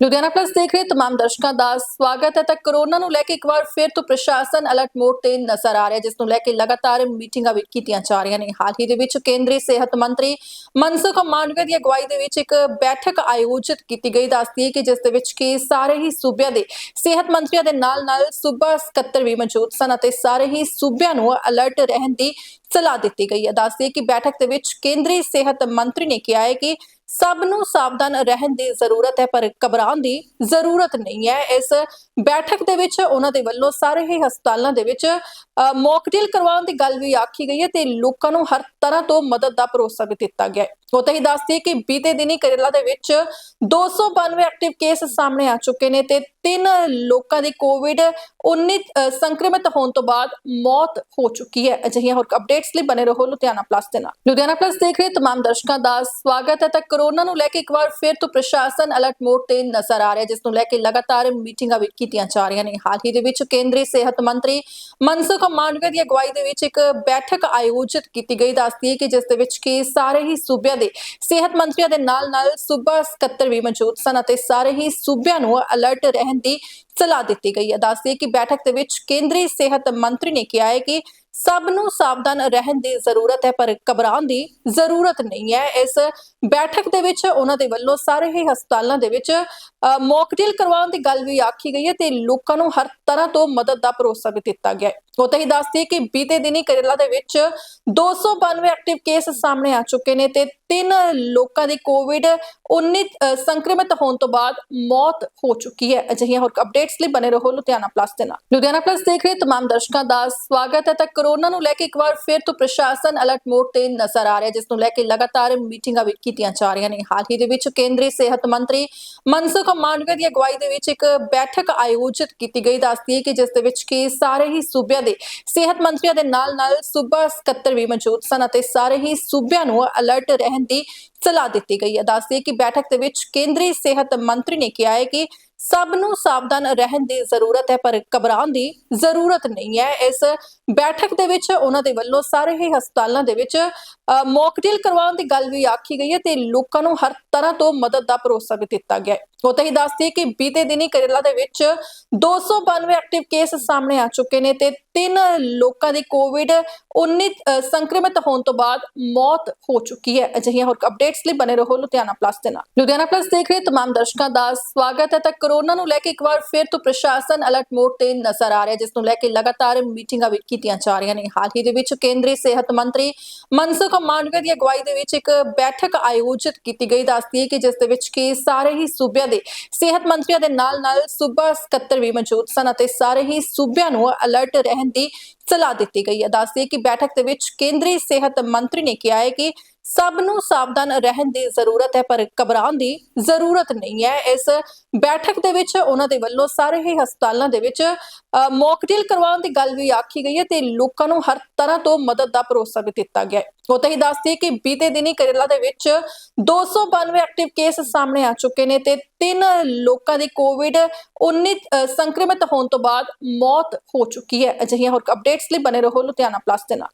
Ludhiana plus ਦੇਖ ਰਹੇ ਤਮਾਮ ਦਰਸ਼ਕਾਂ ਦਾ ਸਵਾਗਤ ਹੈ ਤਾਂ ਕਰੋਨਾ ਨੂੰ ਲੈ ਕੇ ਇੱਕ ਵਾਰ ਫਿਰ ਤੋਂ ਪ੍ਰਸ਼ਾਸਨ ਅਲਰਟ ਮੋਡ ਤੇ ਨਜ਼ਰ ਆ ਰਿਹਾ ਜਿਸ ਨੂੰ ਲੈ ਕੇ ਲਗਾਤਾਰ ਮੀਟਿੰਗਾਂ ਵੀ ਕੀਤੀਆਂ ਜਾ ਰਹੀਆਂ ਨੇ। ਹਾਲ ਹੀ ਦੇ ਵਿੱਚ ਕੇਂਦਰੀ ਸਿਹਤ ਮੰਤਰੀ ਮਨਸੁਖ ਮਾਂਡਵੀਆ ਦੀ ਅਗਵਾਈ ਦੇ ਵਿੱਚ ਇੱਕ ਬੈਠਕ ਆਯੋਜਿਤ ਕੀਤੀ ਗਈ। ਦੱਸਦੀ ਹੈ ਕਿ ਜਿਸ ਦੇ ਵਿੱਚ ਕਿ ਸਾਰੇ ਹੀ ਸੂਬਿਆਂ ਦੇ ਸਿਹਤ ਮੰਤਰੀਆਂ ਦੇ ਨਾਲ ਨਾਲ ਸੂਬਾ ਸਕੱਤਰ ਵੀ ਮੌਜੂਦ ਸਨ ਅਤੇ ਸਾਰੇ ਹੀ ਸੂਬਿਆਂ ਨੂੰ ਅਲਰਟ ਰਹਿਣ ਦੀ ਸਲਾਹ ਦਿੱਤੀ ਗਈ ਹੈ। ਦੱਸਦੀ ਹੈ ਕਿ ਬੈਠਕ ਦੇ ਵਿੱਚ ਕੇਂਦਰੀ ਸਿਹਤ ਮੰਤਰੀ ਨੇ ਕਿਹਾ ਹੈ ਕਿ ਸਭ ਨੂੰ ਸਾਵਧਾਨ ਰਹਿਣ ਦੀ ਜ਼ਰੂਰਤ ਹੈ, ਪਰ ਘਬਰਾਉਣ ਦੀ ਜ਼ਰੂਰਤ ਨਹੀਂ ਹੈ। ਇਸ ਬੈਠਕ ਦੇ ਵਿੱਚ ਉਹਨਾਂ ਦੇ ਵੱਲੋਂ ਸਾਰੇ ਹੀ ਹਸਪਤਾਲਾਂ ਦੇ ਵਿੱਚ ਮੌਕ ਡਿਲ ਕਰਵਾਉਣ ਦੀ ਗੱਲ ਵੀ ਆਖੀ ਗਈ ਹੈ ਤੇ ਲੋਕਾਂ ਨੂੰ ਹਰ ਤਰ੍ਹਾਂ ਤੋਂ ਮਦਦ ਦਾ ਭਰੋਸਾ ਵੀ ਦਿੱਤਾ ਗਿਆ ਹੈ। ਉਹ ਹੀ ਦੱਸਦੀ ਹੈ ਕਿ ਬੀਤੇ ਦਿਨੀ ਕੇਰਲਾ ਦੇ ਵਿੱਚ 292 ਐਕਟਿਵ ਕੇਸ ਸਾਹਮਣੇ ਆ ਚੁੱਕੇ ਨੇ ਤੇ ਤਿੰਨ ਲੋਕਾਂ ਦੀ ਕੋਵਿਡ 19 ਸੰਕਰਮਿਤ ਹੋਣ ਤੋਂ ਬਾਅਦ ਮੌਤ ਹੋ ਚੁੱਕੀ ਹੈ। ਅਜਿਹੀਆਂ ਹੋਰ ਅਪਡੇਟਸ ਲਈ ਬਨੇ ਰਹੋ ਲੁਧਿਆਣਾ ਪਲੱਸ ਦੇ ਨਾਲ। ਲੁਧਿਆਣਾ ਪਲੱਸ ਦੇਖ ਰਹੇ ਤਮਾਮ ਦਰਸ਼ਕਾਂ ਦਾ ਸਵਾਗਤ ਹੈ। ਤਾਂ ਕਰੋਨਾ ਨੂੰ ਲੈ ਕੇ ਇੱਕ ਵਾਰ ਫਿਰ ਤੋਂ ਪ੍ਰਸ਼ਾਸਨ ਅਲਰਟ ਮੋਡ ਤੇ ਨਜ਼ਰ ਆ ਰਿਹਾ ਹੈ, ਜਿਸ ਨੂੰ ਲੈ ਕੇ ਲਗਾਤਾਰ ਮੀਟਿੰਗਾਂ ਵੀ ਕੀਤੀਆਂ ਜਾ ਰਹੀਆਂ ਨੇ। ਹਾਲ ਹੀ ਦੇ ਵਿੱਚ ਕੇਂਦਰੀ ਸਿਹਤ ਮੰਤਰੀ ਮਨਸੁਖ ਮਾਂਡਵੀਆ ਦੀ ਅਗਵਾਈ ਦੇ ਵਿੱਚ ਇੱਕ ਬੈਠਕ ਆਯੋਜਿਤ ਕੀਤੀ ਗਈ। ਦੱਸਦੀ ਹੈ ਕਿ ਜਿਸ ਦੇ ਵਿੱਚ ਕਿ ਸਾਰੇ ਹੀ ਸੂਬਿਆਂ ਦੇ ਸਿਹਤ ਮੰਤਰੀਆਂ ਦੇ ਨਾਲ ਨਾਲ ਸੂਬਾ ਸਕੱਤਰ ਵੀ ਮੌਜੂਦ ਸਨ ਅਤੇ ਸਾਰੇ ਹੀ ਸੂਬਿਆਂ ਨੂੰ ਅਲਰਟ ਰਹਿਣ ਦੀ ਸਲਾਹ ਦਿੱਤੀ ਗਈ ਹੈ। ਦੱਸਦੀ ਕਿ ਬੈਠਕ ਦੇ ਵਿੱਚ ਕੇਂਦਰੀ ਸਿਹਤ ਮੰਤਰੀ ਨੇ ਕਿਹਾ ਹੈ ਕਿ ਸਭ ਨੂੰ ਸਾਵਧਾਨ ਰਹਿਣ ਦੀ ਜ਼ਰੂਰਤ ਹੈ, ਪਰ ਘਬਰਾਉਣ ਦੀ ਜ਼ਰੂਰਤ ਨਹੀਂ ਹੈ। ਇਸ ਬੈਠਕ ਦੇ ਵਿੱਚ ਉਹਨਾਂ ਦੇ ਵੱਲੋਂ ਸਾਰੇ ਹੀ ਹਸਪਤਾਲਾਂ ਦੇ ਵਿੱਚ ਮੌਕ ਡਿਲ ਕਰਵਾਉਣ ਦੀ ਗੱਲ ਵੀ ਆਖੀ ਗਈ ਹੈ ਤੇ ਲੋਕਾਂ ਨੂੰ ਹਰ ਤਰ੍ਹਾਂ ਤੋਂ ਮਦਦ ਦਾ ਭਰੋਸਾ ਵੀ ਦਿੱਤਾ ਗਿਆ ਹੈ। ਉਹ ਹੀ ਦੱਸਦੀ ਕਿ ਬੀਤੇ ਦਿਨੀ ਕੇਰਲਾ ਦੇ ਵਿੱਚ 292 ਐਕਟਿਵ ਕੇਸ ਸਾਹਮਣੇ ਆ ਚੁੱਕੇ ਨੇ ਤੇ ਤਿੰਨ ਲੋਕਾਂ ਦੀ ਕੋਵਿਡ 19 ਸੰਕਰਮਿਤ ਹੋਣ ਤੋਂ ਬਾਅਦ ਮੌਤ ਹੋ ਚੁੱਕੀ ਹੈ। ਅਜਿਹੀਆਂ ਹੋਰ ਅਪਡੇਟਸ ਲਈ ਬਨੇ ਰਹੋ ਲੁਧਿਆਣਾ ਪਲੱਸ ਦੇ ਨਾਲ। ਲੁਧਿਆਣਾ ਪਲੱਸ ਦੇਖ ਰਹੇ ਤਮਾਮ ਦਰਸ਼ਕਾਂ ਦਾ ਸਵਾਗਤ ਹੈ। ਤੱਕ ਕਰੋਨਾ ਨੂੰ ਲੈ ਕੇ ਇੱਕ ਵਾਰ ਫਿਰ ਤੋਂ ਪ੍ਰਸ਼ਾਸਨ ਅਲਰਟ ਮੋਡ ਤੇ ਨਜ਼ਰ ਆ ਰਿਹਾ ਜਿਸ ਨੂੰ ਲੈ ਕੇ ਲਗਾਤਾਰ ਮੀਟਿੰਗਾਂ ਵੀ ਕੀਤੀਆਂ ਜਾ ਰਹੀਆਂ ਨੇ। ਹਾਲ ਹੀ ਦੇ ਵਿੱਚ ਕੇਂਦਰੀ ਸਿਹਤ ਮੰਤਰੀ ਮਨਸੁਖ ਮਾਂਡਵੀਆ ਦੀ ਅਗਵਾਈ ਦੇ ਵਿੱਚ ਇੱਕ ਬੈਠਕ ਆਯੋਜਿਤ ਕੀਤੀ ਗਈ। ਦੱਸਦੀ ਹੈ ਕਿ ਜਿਸ ਦੇ ਵਿੱਚ ਕਿ ਸਾਰੇ ਹੀ ਸੂਬਿਆਂ ਦੇ ਸਿਹਤ ਮੰਤਰੀਆਂ ਦੇ ਨਾਲ ਨਾਲ ਸੂਬਾ ਸਕੱਤਰ ਵੀ ਮੌਜੂਦ ਸਨ ਅਤੇ ਸਾਰੇ ਹੀ ਸੂਬਿਆਂ ਨੂੰ ਅਲਰਟ ਰਹਿਣ ਦੀ ਸਲਾਹ ਦਿੱਤੀ ਗਈ ਹੈ। ਦੱਸਦੀ ਹੈ ਕਿ ਬੈਠਕ ਦੇ ਵਿੱਚ ਕੇਂਦਰੀ ਸਿਹਤ ਮੰਤਰੀ ਨੇ ਕਿਹਾ ਹੈ ਕਿ ਸਭ ਨੂੰ ਸਾਵਧਾਨ ਰਹਿਣ ਦੀ ਜ਼ਰੂਰਤ ਹੈ, ਪਰ ਘਬਰਾਉਣ ਦੀ ਜ਼ਰੂਰਤ ਨਹੀਂ ਹੈ। ਇਸ ਬੈਠਕ ਦੇ ਵਿੱਚ ਉਹਨਾਂ ਦੇ ਵੱਲੋਂ ਸਾਰੇ ਹੀ ਹਸਪਤਾਲਾਂ ਦੇ ਵਿੱਚ ਮੌਕ ਡਿਲ ਕਰਵਾਉਣ ਦੀ ਗੱਲ ਵੀ ਆਖੀ ਗਈ ਹੈ ਤੇ ਲੋਕਾਂ ਨੂੰ ਹਰ ਤਰ੍ਹਾਂ ਤੋਂ ਮਦਦ ਦਾ ਭਰੋਸਾ ਵੀ ਦਿੱਤਾ ਗਿਆ ਹੈ। ਉਹ ਹੀ ਦੱਸਦੀ ਹੈ ਕਿ ਬੀਤੇ ਦਿਨੀ ਕੇਰਲਾ ਦੇ ਵਿੱਚ 292 ਐਕਟਿਵ ਕੇਸ ਸਾਹਮਣੇ ਆ ਚੁੱਕੇ ਨੇ ਤੇ ਤਿੰਨ ਲੋਕਾਂ ਦੀ ਕੋਵਿਡ 19 ਸੰਕਰਮਿਤ ਹੋਣ ਤੋਂ ਬਾਅਦ ਮੌਤ ਹੋ ਚੁੱਕੀ ਹੈ। ਅਜਿਹੀਆਂ ਹੋਰ ਅਪਡੇਟਸ ਲਈ ਬਨੇ ਰਹੋ ਲੁਧਿਆਣਾ ਪਲੱਸ ਦੇ ਨਾਲ। ਲੁਧਿਆਣਾ ਪਲੱਸ ਦੇਖ ਰਹੇ ਤਮਾਮ ਦਰਸ਼ਕਾਂ ਦਾ ਸਵਾਗਤ ਹੈ। ਤਾਂ ਕਰੋਨਾ ਨੂੰ ਲੈ ਕੇ ਇੱਕ ਵਾਰ ਫਿਰ ਤੋਂ ਪ੍ਰਸ਼ਾਸਨ ਅਲਰਟ ਮੋਡ ਤੇ ਨਜ਼ਰ ਆ ਰਿਹਾ ਹੈ, ਜਿਸ ਨੂੰ ਲੈ ਕੇ ਲਗਾਤਾਰ ਮੀਟਿੰਗਾਂ ਵੀ ਕੀਤੀਆਂ ਜਾ ਰਹੀਆਂ ਨੇ। ਹਾਲ ਹੀ ਦੇ ਵਿੱਚ ਕੇਂਦਰੀ ਸਿਹਤ ਮੰਤਰੀ ਮਨਸੁਖ ਮਾਂਡਵੀਆ ਦੀ ਅਗਵਾਈ ਦੇ ਵਿੱਚ ਇੱਕ ਬੈਠਕ ਆਯੋਜਿਤ ਕੀਤੀ ਗਈ। ਦੱਸਦੀ ਹੈ ਕਿ ਜਿਸ ਦੇ ਵਿੱਚ ਕਿ ਸਾਰੇ ਹੀ ਸੂਬਿਆਂ ਦੇ। ਸਿਹਤ ਮੰਤਰੀਆਂ ਦੇ ਨਾਲ ਨਾਲ ਸੂਬਾ ਸਕੱਤਰ ਵੀ ਮੌਜੂਦ ਸਨ ਅਤੇ ਸਾਰੇ ਹੀ ਸੂਬਿਆਂ ਨੂੰ ਅਲਰਟ ਰਹਿਣ ਦੀ ਸਲਾਹ ਦਿੱਤੀ ਗਈ ਹੈ। ਦੱਸਦੀ ਕਿ ਬੈਠਕ ਦੇ ਵਿੱਚ ਕੇਂਦਰੀ ਸਿਹਤ ਮੰਤਰੀ ਨੇ ਕਿਹਾ ਹੈ ਕਿ ਸਭ ਨੂੰ ਸਾਵਧਾਨ ਰਹਿਣ ਦੀ ਜ਼ਰੂਰਤ ਹੈ, ਪਰ ਘਬਰਾਉਣ ਦੀ ਜ਼ਰੂਰਤ ਨਹੀਂ ਹੈ। ਇਸ ਬੈਠਕ ਦੇ ਵਿੱਚ ਉਹਨਾਂ ਦੇ ਵੱਲੋਂ ਸਾਰੇ ਹੀ ਹਸਪਤਾਲਾਂ ਦੇ ਵਿੱਚ ਮੌਕ ਡਿਲ ਕਰਵਾਉਣ ਦੀ ਗੱਲ ਵੀ ਆਖੀ ਗਈ ਹੈ ਤੇ ਲੋਕਾਂ ਨੂੰ ਹਰ ਤਰ੍ਹਾਂ ਤੋਂ ਮਦਦ ਦਾ ਭਰੋਸਾ ਵੀ ਦਿੱਤਾ ਗਿਆ ਹੈ। ਉਹ ਹੀ ਦੱਸਦੀ ਕਿ ਬੀਤੇ ਦਿਨੀ ਕੇਰਲਾ ਦੇ ਵਿੱਚ 292 ਐਕਟਿਵ ਕੇਸ ਸਾਹਮਣੇ ਆ ਚੁੱਕੇ ਨੇ ਤੇ ਤਿੰਨ ਲੋਕਾਂ ਦੀ ਕੋਵਿਡ 19 ਸੰਕਰਮਿਤ ਹੋਣ ਤੋਂ ਬਾਅਦ ਮੌਤ ਹੋ ਚੁੱਕੀ ਹੈ। ਅਜਿਹੀਆਂ ਹੋਰ ਅਪਡੇਟਸ ਲਈ ਬਨੇ ਰਹੋ ਲੁਧਿਆਣਾ ਪਲੱਸ ਦੇ ਨਾਲ।